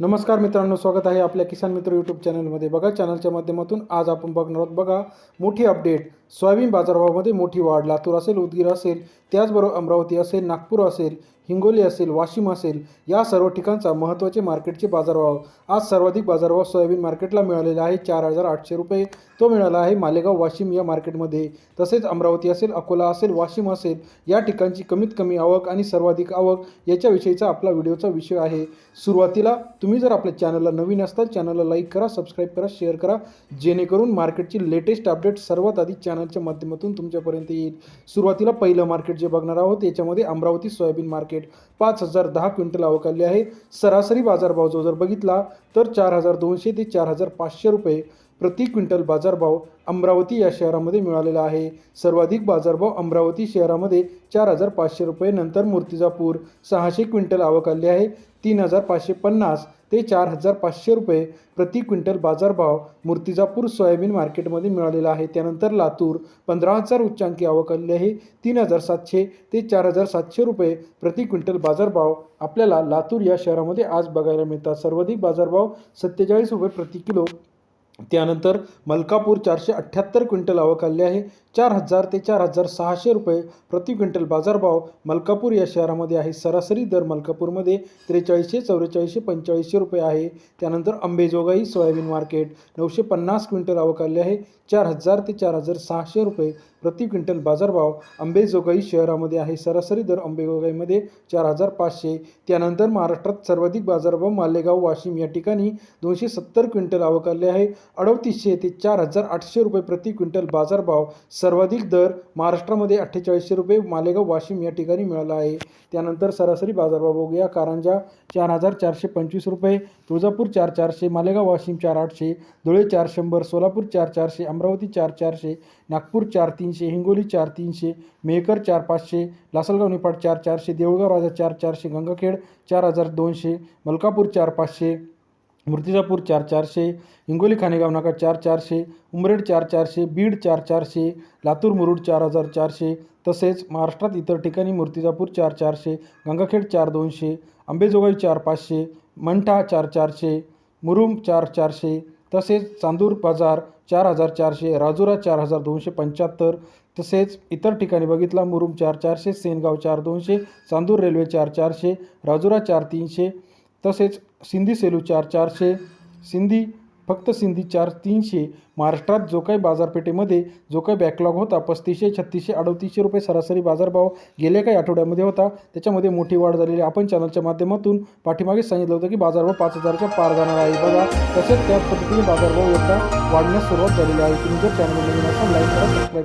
नमस्कार मित्रांनो स्वागत आहे आपल्या किसान मित्र यूट्यूब चॅनलमध्ये बघा चॅनलच्या माध्यमातून आज आपण बघणार आहोत बघा मोठी अपडेट सोयाबीन बाजारभावामध्ये मोठी वाढ लातूर असेल उदगीर असेल त्याचबरोबर अमरावती असेल नागपूर असेल हिंगोली असेल वाशिम असेल या सर्व ठिकाणचा महत्त्वाचे मार्केटचे बाजारभाव. आज सर्वाधिक बाजारभाव सोयाबीन मार्केटला मिळालेला आहे चार हजार आठशे रुपये तो मिळाला आहे मालेगाव वाशिम या मार्केटमध्ये. तसेच अमरावती असेल अकोला असेल वाशिम असेल या ठिकाणची कमीत कमी आवक आणि सर्वाधिक आवक याच्याविषयीचा आपला व्हिडिओचा विषय आहे. सुरुवातीला तुम्ही जर आपल्या चॅनलला नवीन असताल चॅनलला लाईक करा सबस्क्राईब करा शेअर करा जेणेकरून मार्केटची लेटेस्ट अपडेट सर्वात आधी चॅनलच्या माध्यमातून तुमच्यापर्यंत येईल. सुरुवातीला पहिलं मार्केट जे बघणार आहोत याच्यामध्ये अमरावती सोयाबीन मार्केट पाच हजार दहा क्विंटल अवकालले आहे. सरासरी बाजारभाव जो जर बघितला तर चार हजार दोनशे ते चार हजार पाचशे रुपये प्रति क्विंटल बाजारभाव अमरावती या शहरामध्ये मिळालेला आहे. सर्वाधिक बाजारभाव अमरावती शहरामध्ये चार हजार पाचशे रुपये नंतर मूर्तिजापूर सहाशे क्विंटल आवक आली आहे. तीन हजार पाचशे पन्नास ते चार हजार पाचशे रुपये प्रति क्विंटल बाजारभाव मूर्तिजापूर सोयाबीन मार्केटमध्ये मिळालेला आहे. त्यानंतर लातूर पंधरा हजार उच्चांकी आवक आलेली आहे. तीन हजार सातशे ते चार हजार सातशे रुपये प्रति क्विंटल बाजारभाव आपल्याला लातूर या शहरामध्ये आज बघायला मिळतात. सर्वाधिक बाजारभाव सत्तेचाळीस रुपये प्रति किलो. त्यानंतर मलकापूर चारशे अठ्ठ्याहत्तर क्विंटल आवक आले आहे. चार हजार ते चार हजार सहाशे रुपये प्रति क्विंटल बाजारभाव मलकापूर या शहरामध्ये आहे. सरासरी दर मलकापूरमध्ये त्रेचाळीसशे चौवेचाळीसशे पंचेचाळीसशे रुपये आहे. त्यानंतर अंबेजोगाई सोयाबीन मार्केट नऊशे पन्नास क्विंटल आवक आले आहे. चार हजार ते चार हजार सहाशे रुपये प्रति क्विंटल बाजारभाव अंबेजोगाई शहरामध्ये आहे. सरासरी दर अंबेजोगाईमध्ये चार हजार पाचशे. त्यानंतर महाराष्ट्रात सर्वाधिक बाजारभाव मालेगाव वाशिम या ठिकाणी दोनशे सत्तर क्विंटल आवक आले आहे. अडतीसशे ते चार हजार आठशे रुपये प्रति क्विंटल बाजारभाव सर्वाधिक दर महाराष्ट्रामध्ये अठ्ठेचाळीसशे रुपये मालेगाव वाशिम या ठिकाणी मिळाला आहे. त्यानंतर सरासरी बाजारभाव बघूया. कारंजा चार हजार चारशे पंचवीस रुपये तुळजापूर चार चारशे मालेगाव वाशिम चार आठशे धुळे चार शंभर सोलापूर चार चारशे अमरावती चार चारशे नागपूर चार तीनशे हिंगोली चार तीनशे मेहकर चार पाचशे लासलगाव निपाट चार चारशे देऊळगाव राजा चार चारशे गंगाखेड चार हजार दोनशे मलकापूर चार पाचशे मूर्तिजापूर चार चारशे हिंगोली खानेगाव नाका चार चारशे उमरेड चार चारशे बीड चार चारशे लातूर मुरुड चार हजार चारशे तसेच महाराष्ट्रात इतर ठिकाणी मूर्तिजापूर चार चारशे गंगाखेड चार दोनशे अंबेजोगाई चार पाचशे मंठा चार चारशे मुरुम चार चारशे तसेच चांदूर बाजार चार हजार चारशे राजुरा चार हजार दोनशे पंच्याहत्तर तसेच इतर ठिकाणी बघितला मुरुम चार चारशे सेनगाव चार दोनशे चांदूर रेल्वे चार चारशे राजुरा चार तीनशे तसेच सिंधी सेलू चार चारशे सिंधी फक्त सिंधी चार तीनशे महाराष्ट्रात जो काही बाजारपेठेमध्ये जो काही बॅकलॉग होता पस्तीसशे छत्तीसशे अडतीसशे रुपये सरासरी बाजारभाव गेल्या काही आठवड्यामध्ये होता. त्याच्यामध्ये मोठी वाढ झालेली आपण चॅनलच्या माध्यमातून पाठीमागे सांगितलं होतं की बाजारभाव पाच हजारच्या पार जाणार आहे. बघा तसेच त्याच पद्धतीने बाजारभाव एकदा वाढण्यास सुरुवात झालेली आहे. तुम्ही जर चॅनल नवीन असाल लाईक करा सबस्क्राईब करा.